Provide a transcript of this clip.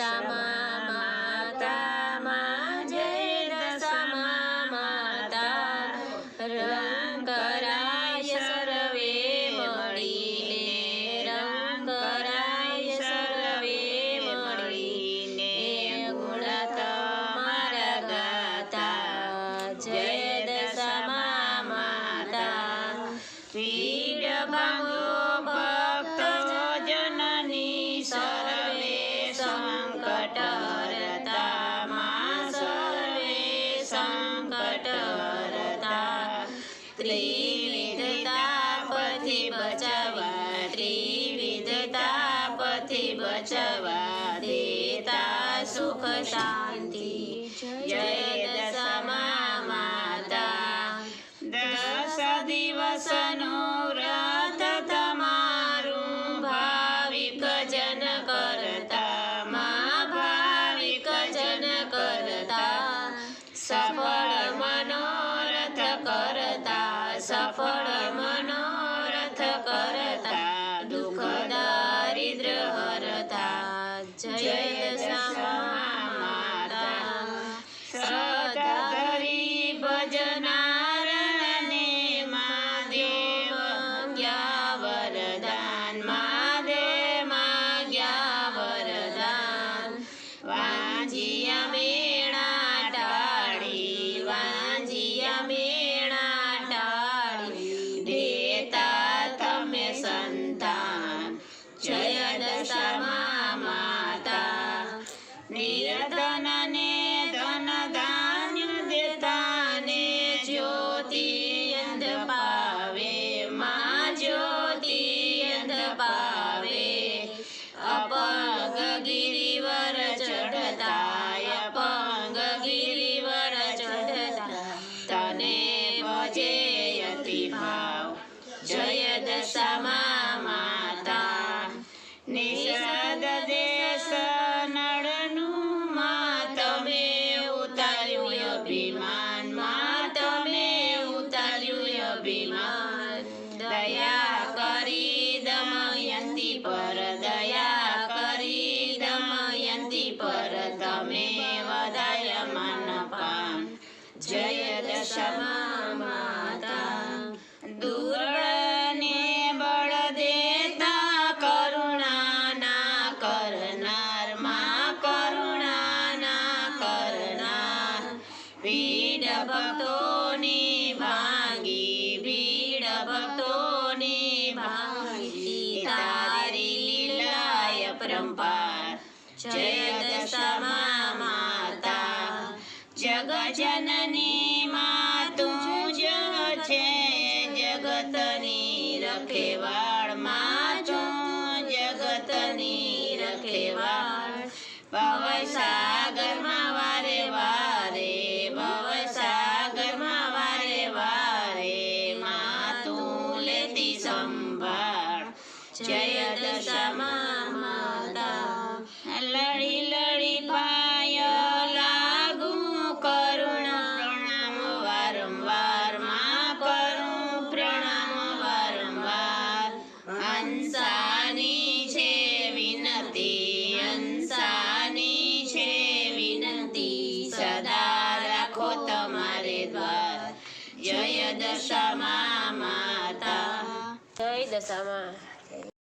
દશામાં માતા માં જય માતા રંગ કરાય સર્વે મળીને રંગ સર્વે મળીને ગુણ તમારા ગાતા જય માતા પીડ ત્રિવિધતા પથી બચાવવા ત્રિવિધતા પથી બચાવવા, દેતા સુખ શાંતિ, જય દશામાં માતા દસ દિવસનો વ્રત તમારું ભાવિક જન કરતા મા ભાવિક જન કરતા, સફળ મનોરથ કરતા. સફળ મનોરથ કરતા દુઃખ દારિદ્ર હરતા. જય ભજે भाव। जय માતા દેશ નળનું દયા કરી દમયંતી પર દયા કરી દમયંતી પર તમે વધાય માન જય દશામાં ભક્તોની ભાંગી ભીડ લીલાય પરંપાર જય દશામાં તું જ છે, જગતની રખેવાળમાં જગતની રખેવાળ ભવ તમારે દ્વાર જય દશામાં માતા જય દશામાં